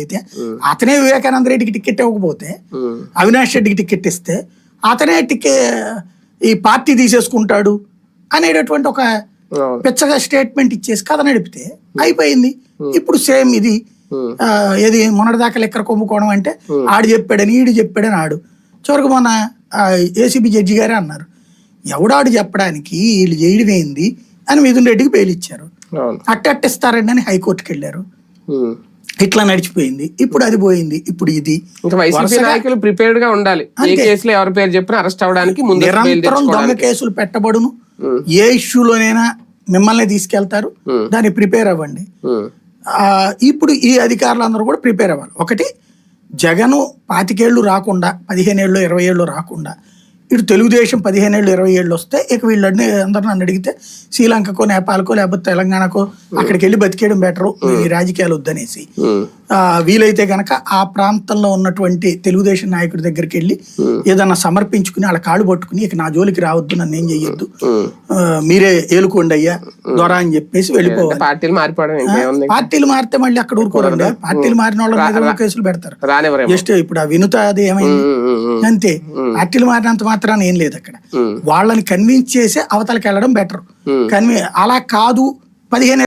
అయితే అతనే వివేకానంద రెడ్డికి టికెట్ ఇవ్వకపోతే అవినాష్ రెడ్డికి టికెట్ ఇస్తే అతనే టికె ఈ పార్టీ తీసేసుకుంటాడు అనేటటువంటి ఒక. పిచ్చగా స్టేట్మెంట్ ఇచ్చేసి కథ నడిపితే అయిపోయింది. ఇప్పుడు సేమ్ ఇది. ఏది మొన్నటిదాకా లెక్కర కొమ్ముకోవడం అంటే ఆడు చెప్పాడని ఈడు చెప్పాడని ఆడు. చివరికి మొన్న ఏసీబీ జడ్జి గారే అన్నారు. ఎవడాడు చెప్పడానికి వీళ్ళు చేయడం ఏంది అని మిథున్ రెడ్డికి బెయిల్ ఇచ్చారు. అట్టట్టిస్తారండి అని హైకోర్టుకి వెళ్ళారు. ఇట్లా నడిచిపోయింది ఇప్పుడు అది పోయింది ఇప్పుడు ఇది. నాయకులు ప్రిపేర్డ్గా ఉండాలి. ఏ కేసులో ఎవరి పేరు చెప్పినా అరెస్ట్ బెయిల్ నిరంతరం దొంగ కేసులు పెట్టబడును. ఏ ఇష్యూలోనైనా మిమ్మల్ని తీసుకెళ్తారు. దాన్ని ప్రిపేర్ అవ్వండి. ఇప్పుడు ఈ అధికారులందరూ కూడా ప్రిపేర్ అవ్వాలి. ఒకటి జగను పాతికేళ్ళు రాకుండా పదిహేను ఏళ్ళు ఇరవై ఏళ్ళు రాకుండా ఇటు తెలుగుదేశం పదిహేను ఏళ్ళు ఇరవై ఏళ్ళు వస్తే ఇక వీళ్ళని అందరూ నన్ను అడిగితే శ్రీలంకకో నేపాల్కో లేకపోతే తెలంగాణకో అక్కడికి వెళ్ళి బతికేయడం బెటరు ఈ రాజకీయాలు వద్దనేసి. వీలైతే గనక ఆ ప్రాంతంలో ఉన్నటువంటి తెలుగుదేశం నాయకుడి దగ్గరికి వెళ్ళి ఏదన్నా సమర్పించుకుని వాళ్ళ కాళ్ళు పట్టుకుని ఇక నా జోలికి రావద్దు నన్ను ఏం చెయ్యొద్దు. మీరే ఏలుకోండి అయ్యా దొర అని చెప్పేసి వెళ్ళిపోవాలి. పార్టీలు మారిపోవడం పార్టీలు మారితే మళ్ళీ అక్కడ ఊరుకోరండి. పార్టీలు మారిన వాళ్ళ కేసులు పెడతారు. జస్ట్ ఇప్పుడు ఆ వినుత అది ఏమైంది? అంతే. పార్టీలు మారినంత మాత్రాన ఏం లేదు అక్కడ. వాళ్ళని కన్విన్స్ చేసి అవతలకి వెళ్ళడం బెటర్. కన్వి అలా కాదు పదిహేను